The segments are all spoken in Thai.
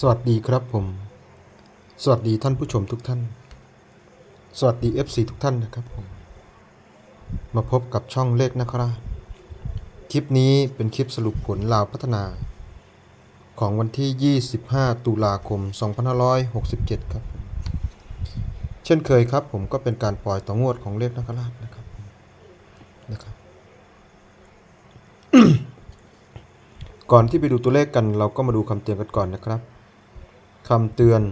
สวัสดีครับผม สวัสดีท่านผู้ชมทุกท่าน สวัสดี FC ทุกท่านนะครับผม มาพบกับช่องเลขนะครับ คลิปนี้เป็นคลิปสรุปผลลาวพัฒนา ของวันที่ 25 ตุลาคม 2567 ครับ เช่นเคยครับผมก็เป็นการปล่อยต่องวดของเลขนักราชนะครับนะครับก่อนที่ไปดูตัวเลขกันเราก็มาดูคำเตือนกันก่อนนะครับ คำเตือน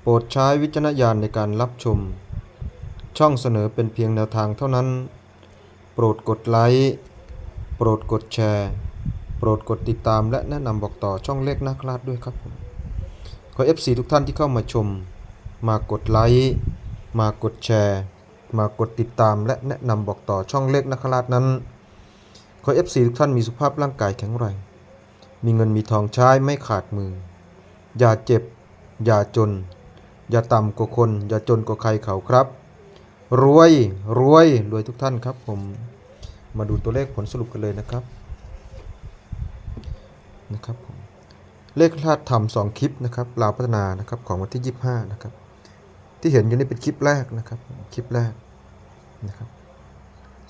โปรดใช้วิจารณญาณในการรับชม ช่องเสนอเป็นเพียงแนวทางเท่านั้น โปรดกดไลค์ โปรดกดแชร์ โปรดกดติดตามและแนะนำบอกต่อช่องเลขนักลาดด้วยครับผมขอ FC ทุกท่านที่เข้ามาชม มากดไลค์ มากดแชร์ มากดติดตามและแนะนำบอกต่อช่องเลขนักลาดนั้น ขอ FC ทุกท่านมีสุขภาพร่างกายแข็งแรงมีเงินมีทองใช้ไม่ขาดมือ อย่าเจ็บ อย่าจน อย่าต่ำกว่าคน อย่าจนกว่าใครเขาครับ รวยรวยรวยทุกท่านครับผมมาดูตัวเลขผลสรุปกันเลยนะครับนะครับผมเลขคลาดทำสองคลิปนะครับลาวพัฒนานะครับของวันที่ 25นะครับที่เห็นอยู่นี่เป็นคลิปแรกนะครับคลิปแรกนะครับ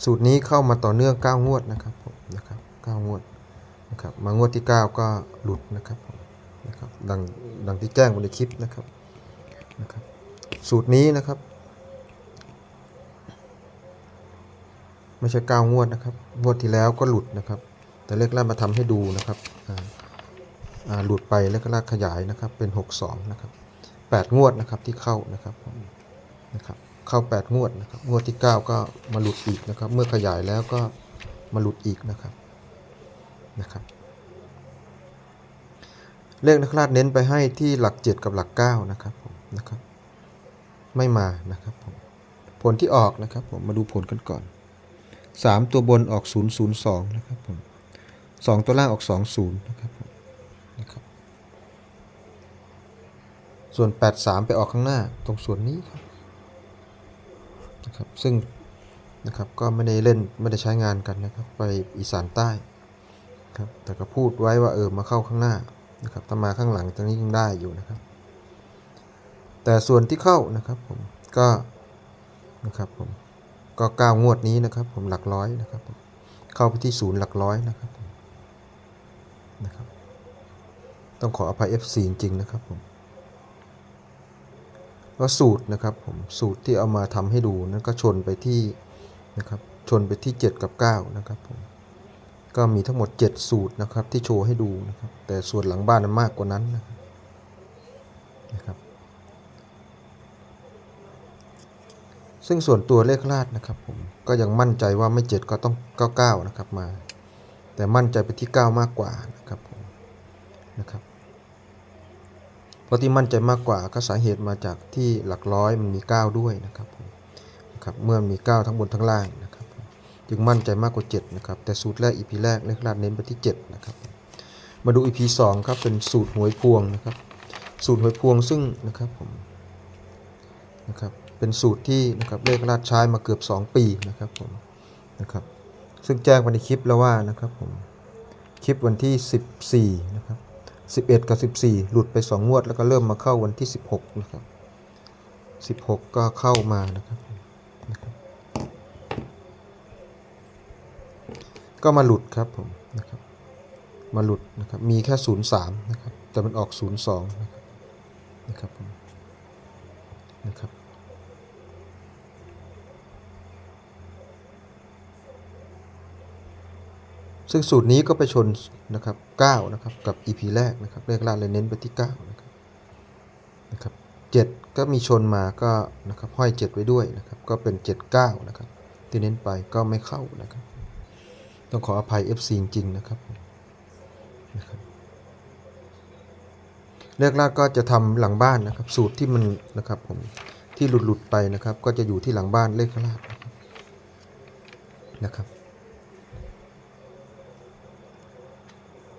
สูตรนี้เข้ามาต่อเนื่อง 9 งวดนะครับผมนะครับ9งวดนะครับมางวดที่ 9 ก็หลุดนะครับผมนะครับ ดังดังที่แจ้งไว้ในคลิปนะครับนะครับ สูตรนี้นะครับ ไม่ใช่9งวดนะครับงวดที่แล้วก็หลุดนะครับ แต่เลขล่ามาทำให้ดูนะครับหลุดไปแล้วก็ลากขยายนะครับเป็น 62นะครับ8 งวดนะครับที่เข้านะครับนะครับเข้า 8 งวดนะครับงวดที่ 9 ก็มาหลุดอีกนะครับ เมื่อขยายแล้วก็มาหลุดอีกนะครับนะครับ เลขนักราชเน้นไปให้ที่หลัก 7 กับหลัก 9 นะครับผมนะครับไม่มานะครับผมผลที่ออกนะครับผมมาดูผลกันก่อน 3 ตัวบนออก 002 นะครับผม2ตัวล่างออก 20 นะครับผมนะครับส่วน 83 ไปออกข้างหน้าตรงส่วนนี้ครับนะครับซึ่งนะครับก็ไม่ได้เล่นไม่ได้ใช้งานกันนะครับไปอีสานใต้ครับแต่ก็พูดไว้ว่าเออมาเข้าข้างหน้า นะครับถ้ามาข้างหลังตรงนี้ยังได้อยู่นะครับ แต่ส่วนที่เข้านะครับผมก็นะครับผมก็เก้างวดนี้นะครับ ผมหลักร้อยนะครับผมเข้าไปที่ศูนย์หลักร้อยนะครับนะครับ ต้องขออภัย F4 จริงๆนะครับผมว่าสูตรนะครับผมสูตรที่เอามาทำให้ดูนั้นก็ชนไปที่นะครับชนไปที่ 7 กับ 9 นะครับผม ก็มีทั้งหมด 7 สูตรนะครับที่โชว์ให้ดูนะครับแต่ส่วนหลังบ้านนั้นมากกว่านั้นนะครับซึ่งส่วนตัวเลขลาดนะครับผมก็ยังมั่นใจว่าไม่ 7 ก็ต้อง 99 นะครับมา แต่มั่นใจไปที่ 9 มากกว่านะครับผมนะครับเพราะที่มั่นใจมากกว่าก็สาเหตุมาจากที่หลักร้อยมันมี 9 ด้วยนะครับผมนะครับเมื่อมี 9 ทั้งบนทั้งล่างนะ จึงมั่นใจมากกว่า 7 นะครับ แต่สูตรแรก EP แรกเลขลาดเน้นไปที่ 7 นะครับ มาดู EP 2 ครับ เป็นสูตรหวยพวงนะครับ สูตรหวยพวงซึ่งนะครับผมนะครับเป็นสูตรที่นะครับเลขลาดใช้มาเกือบ 2 ปีนะครับผมนะครับซึ่งแจ้งไปในคลิปแล้วว่านะครับผมคลิปวันที่ 14นะครับ11 กับ 14 หลุดไป 2 งวด แล้วก็เริ่มมาเข้าวันที่ 16 นะครับ 16 ก็เข้ามานะครับนะครับ ก็มาหลุดครับผมนะครับมาหลุดนะครับมีแค่ 0 3 นะครับ แต่มันออก 0 2 นะครับนะครับผมนะครับซึ่งสูตรนี้ก็ไปชนนะครับ9นะครับกับ EP แรกนะครับเลขล่าเลยเน้นไปที่9นะครับนะครับ7ก็มีชนมาก็นะครับห้อย 7 ไว้ด้วยนะครับก็เป็น 79 นะครับที่เน้นไปก็ไม่เข้านะครับ ต้องขออภัย FC จริง ๆ นะครับนะครับเลือกลากก็จะทำหลังบ้านนะครับ สูตรที่มันนะครับผมที่หลุดๆไปนะครับ ก็จะอยู่ที่หลังบ้านเลขลากนะครับนะครับ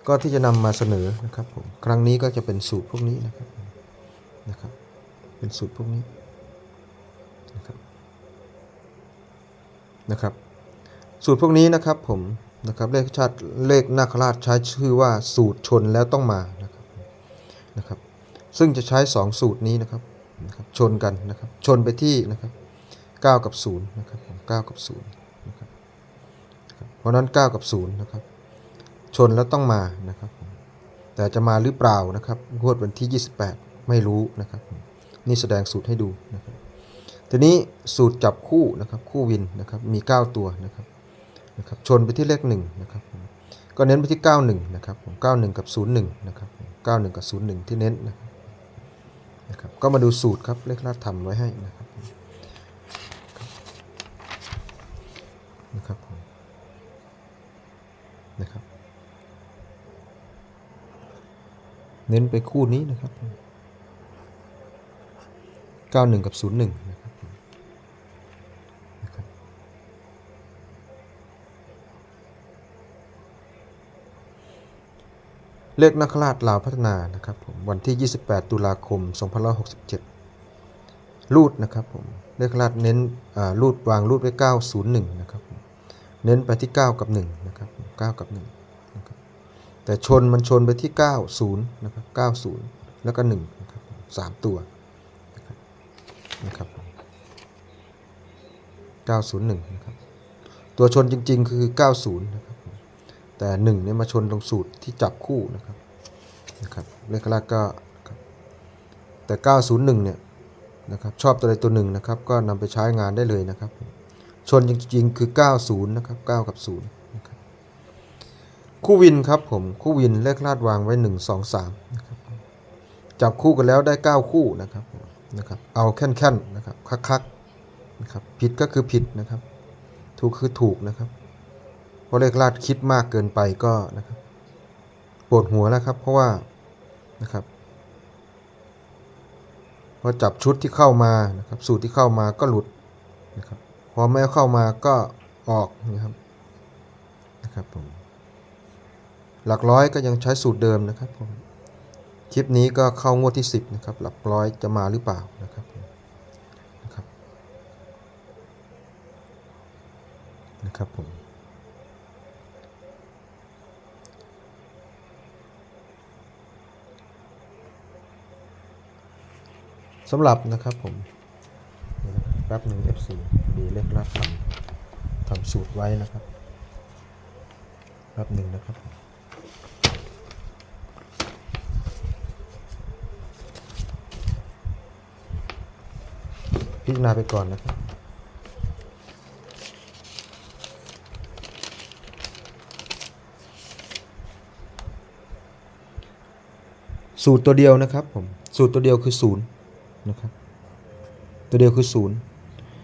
ก็ที่จะนำมาเสนอนะครับผมครั้งนี้ก็จะเป็นสูตรพวกนี้นะครับนะครับ เป็นสูตรพวกนี้นะครับนะครับ สูตรพวกนี้นะครับผมนะครับเลขชาติเลขนาคราชใช้ชื่อว่าสูตรชนแล้วต้องมานะครับนะครับ ซึ่งจะใช้ 2 สูตรนี้นะครับนะครับชนกันนะครับชนไปที่นะครับ9กับ0นะครับผม9กับ0นะครับเพราะนั้น 9 กับ0นะครับชนแล้วต้องมานะครับแต่จะมาหรือเปล่านะครับงวดวันที่ 28 ไม่รู้นะครับนี่แสดงสูตรให้ดูนะครับทีนี้สูตรจับคู่นะครับคู่วินนะครับมี 9 ตัวนะครับ นะครับชนไปที่เลข1นะครับผมก็เน้นไปที่ 91นะครับผม91 กับ 01นะครับ91 กับ 01 ที่เน้นนะครับนะครับก็มาดูสูตรครับเลขลาดทำไว้ให้นะครับนะครับผมนะครับ เน้นไปคู่นี้นะครับ 91 กับ 01 นะครับผมนะครับ เลขนักราชลาวพัฒนานะครับผมวันที่ 28 ตุลาคม 2567 รูดนะครับผมเลขราชเน้นรูดวางรูดไว้ 901 นะครับเน้นไปที่ 9 กับ 1 นะครับ9กับ1นะครับแต่ชนมันชนไปที่ 90 นะครับ 90 แล้วก็1นะครับผมสามตัวนะครับนะครับ901 นะครับ ตัวชนจริงๆ คือ 90 นะครับ แต่1เนี่ยมาชนตรงสูตรที่จับคู่นะครับนะครับเลขแรกก็แต่ 901 เนี่ยนะครับชอบตัวใดตัวหนึ่งนะครับก็นำไปใช้งานได้เลยนะครับ ชนจริงๆคือ 90 นะครับ 9 กับ0นะครับคู่วินครับผมคู่วินเลขลาดวางไว้ 1 2 3นะครับจับคู่กันแล้วได้ 9 คู่นะครับนะครับเอาแค่นๆนะครับคักๆนะครับผิดก็คือผิดนะครับ ถูกคือถูกนะครับ เพราะเลขลาดคิดมากเกินไปก็นะครับปวดหัวแล้วครับ เพราะว่านะครับพอจับชุดที่เข้ามานะครับสูตรที่เข้ามาก็หลุดนะครับพอไม่เข้ามาก็ออกนะครับนะครับผมหลักร้อยก็ยังใช้สูตรเดิมนะครับผมคลิปนี้ก็เข้างวดที่ 10นะครับหลักร้อยจะมาหรือเปล่านะครับนะครับนะครับผม สำหรับนะครับผมเดี๋ยวนะครับแป๊บหนึ่ง F4 ดีเลขลัดทำทำสูตรไว้นะครับแป๊บหนึ่งนะครับพิจารณาไปก่อนนะครับสูตรตัวเดียวนะครับผมสูตรตัวเดียวคือศูนย์ นะครับตัวเดียวคือศูนย์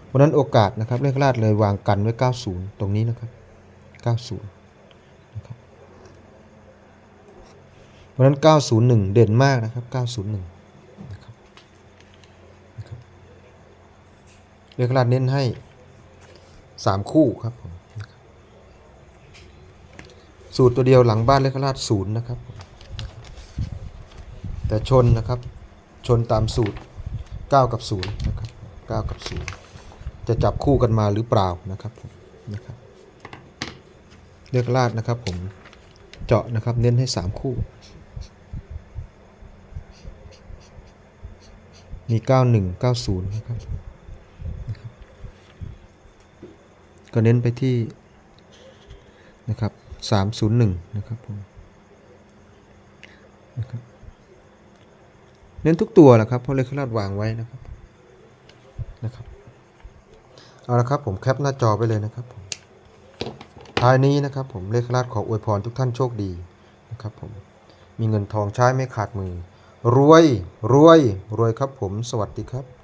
เพราะฉะนั้นโอกาสนะครับเลขลาดเลยวางกันไว้ 90 ตรงนี้นะครับ 90นะครับเพราะนั้น 901 เด่นมากนะครับ 901นะครับนะครับเลขลาดเน้นให้ 3 คู่ครับผมนะบสูตรตัวเดียวหลังบ้านเลขลาดศูนย์นะครับ แต่ชนนะครับชนตามสูตร 9 กับ0นะครับ9กับ0จะจับคู่กันมาหรือเปล่านะครับผมนะครับเลือกลาดนะครับผมเจาะนะครับเน้นให้ 3 คู่ มี 91 90 นะครับนะครับก็เน้นไปที่นะครับ301 นะครับผมนะครับ น้นทุกตัวแหละครับเพราะเลขลาดวางไว้นะครับนะครับเอาละครับผมแคปหน้าจอไปเลยนะครับผมท้ายนี้นะครับผมเลขลาดขออวยพรทุกท่านโชคดีนะครับผมมีเงินทองใช้ไม่ขาดมือ รวยรวยรวยครับผมสวัสดีครับ